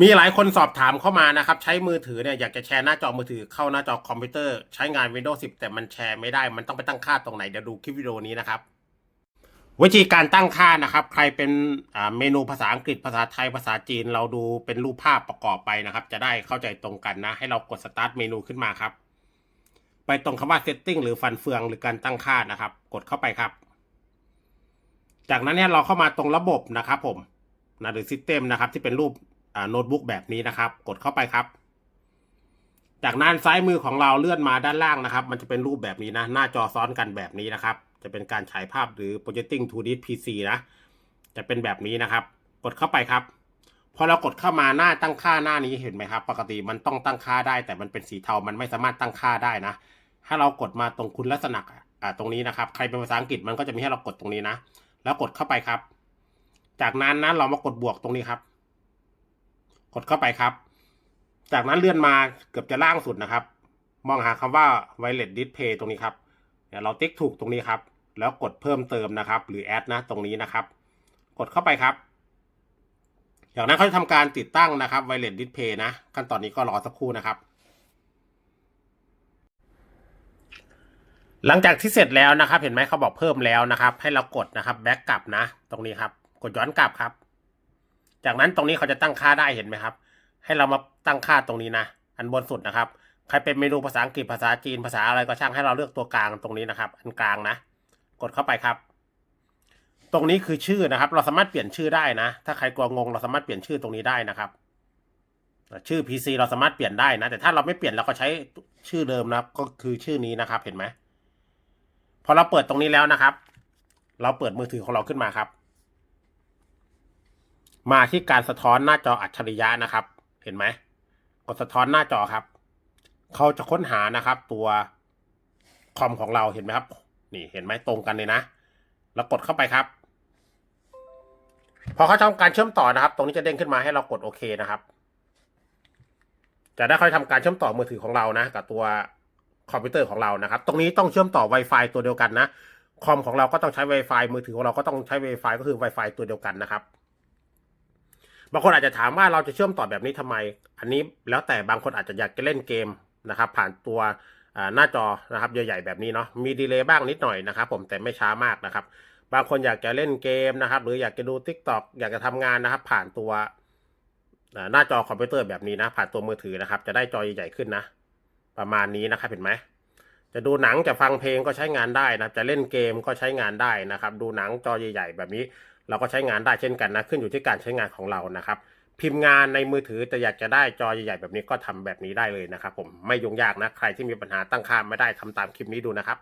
มีหลายคนสอบถามเข้ามานะครับ ใช้มือถือเนี่ยอยากจะแชร์หน้าจอมือถือเข้าหน้าจอคอมพิวเตอร์ใช้งาน Windows 10 แต่มันแชร์ไม่ได้ มันต้องไปตั้งค่าตรงไหนเดี๋ยวดูคลิปวิดีโอนี้นะครับ วิธีการตั้งค่านะครับ ใครเป็นเมนูภาษาอังกฤษภาษาไทยภาษาจีน เราดูเป็นรูปภาพประกอบไปนะครับ จะได้เข้าใจตรงกันนะ ให้เรากดสตาร์ทเมนูขึ้นมาครับ ไปตรงคำว่า setting หรือฟันเฟืองหรือการตั้งค่านะครับ กดเข้าไปครับ จากนั้นเนี่ยเราเข้ามาตรงระบบนะครับ ผมนะหรือ system นะครับ ที่เป็นรูป โน้ตบุ๊กแบบนี้นะครับ กดเข้าไปครับ จากนั้นซ้ายมือของเราเลื่อนมาด้านล่างนะครับ มันจะเป็นรูปแบบนี้นะ หน้าจอซ้อนกันแบบนี้นะครับ จะเป็นการฉายภาพหรือ projecting to this PC นะ จะเป็นแบบนี้นะครับ กดเข้าไปครับพอเรากดเข้ามาหน้าตั้งค่าหน้านี้เห็นไหมครับ ปกติมันต้องตั้งค่าได้ แต่มันเป็นสีเทา มันไม่สามารถตั้งค่าได้นะ ถ้าเรากดมาตรงคุณลักษณะตรงนี้นะครับ ใครเป็นภาษาอังกฤษมันก็จะมีให้เรากดตรงนี้นะ แล้วกดเข้าไปครับ จากนั้นนะเรามากดบวกตรงนี้ครับ กดเข้าไปครับ จากนั้นเลื่อนมาเกือบจะล่างสุดนะครับ มองหาคำว่า wireless display ตรงนี้ครับเนี่ยเราติ๊กถูกตรงนี้ครับ แล้วกดเพิ่มเติมนะครับ หรือ add นะตรงนี้นะครับ กดเข้าไปครับจากนั้นเขาจะทำการติดตั้งนะครับ wireless display นะ ขั้นตอนนี้ก็รอสักครู่นะครับ หลังจากที่เสร็จแล้วนะครับ เห็นไหมเขาบอกเพิ่มแล้วนะครับ ให้เรากดนะครับแบ็กกลับนะ ตรงนี้ครับ กดย้อนกลับครับ จากนั้นตรงนี้เขาจะตั้งค่าได้เห็นไหมครับ ให้เรามาตั้งค่าตรงนี้นะ อันบนสุดนะครับ ใครเป็นเมนูภาษาอังกฤษภาษาจีนภาษาอะไรก็ช่างให้เราเลือกตัวกลางตรงนี้นะครับ อันกลางนะ กดเข้าไปครับ ตรงนี้คือชื่อนะครับ เราสามารถเปลี่ยนชื่อได้นะ ถ้าใครกลัวงงเราสามารถเปลี่ยนชื่อตรงนี้ได้นะครับ ชื่อ PC เราสามารถเปลี่ยนได้นะ แต่ถ้าเราไม่เปลี่ยนเราก็ใช้ชื่อเดิมนะครับ ก็คือชื่อนี้นะครับ เห็นไหมพอเราเปิดตรงนี้แล้วนะครับ เราเปิดมือถือของเราขึ้นมาครับ มาที่การสะท้อนหน้าจออัจฉริยะนะครับ เห็นไหมกดสะท้อนหน้าจอครับ เขาจะค้นหานะครับ ตัวคอมของเราเห็นไหมครับ นี่เห็นไหมตรงกันเลยนะ แล้วกดเข้าไปครับ พอเขาทำการเชื่อมต่อนะครับ ตรงนี้จะเด้งขึ้นมาให้เรากดโอเคนะครับ จะได้ค่อยทำการเชื่อมต่อมือถือของเรานะ กับตัวคอมพิวเตอร์ของเรานะครับ ตรงนี้ต้องเชื่อมต่อ Wi-Fi ตัวเดียวกันนะ คอมของเราก็ต้องใช้ Wi-Fi มือถือของเราก็ต้องใช้ Wi-Fi ก็คือ Wi-Fi ตัวเดียวกันนะครับ บางคนอาจจะถามว่าเราจะเชื่อมต่อแบบนี้ทำไม อันนี้แล้วแต่บางคนอาจจะอยากจะเล่นเกมนะครับ ผ่านตัวหน้าจอนะครับใหญ่ๆแบบนี้เนาะมีดีเลย์บ้างนิดหน่อยนะครับ ผมแต่ไม่ช้ามากนะครับ บางคนอยากจะเล่นเกมนะครับ หรืออยากจะดู Tik t o อกอยากจะทำงานนะครับ ผ่านตัวหน้าจอคอมพิวเตอร์แบบนี้นะ ผ่านตัวมือถือนะครับ จะได้จอใหญ่ๆขึ้นนะ ประมาณนี้นะครับเห็นไหมจะดูหนังจะฟังเพลงก็ใช้งานได้นะจะเล่นเกมก็ใช้งานได้นะครับ ดูหนังจอใหญ่ ๆ แบบนี้ เราก็ใช้งานได้เช่นกันนะขึ้นอยู่ที่การใช้งานของเรานะครับพิมพ์งานในมือถือแต่อยากจะได้จอใหญ่ๆแบบนี้ก็ทำแบบนี้ได้เลยนะครับผมไม่ยุ่งยากนะใครที่มีปัญหาตั้งค่าไม่ได้ทำตามคลิปนี้ดูนะครับ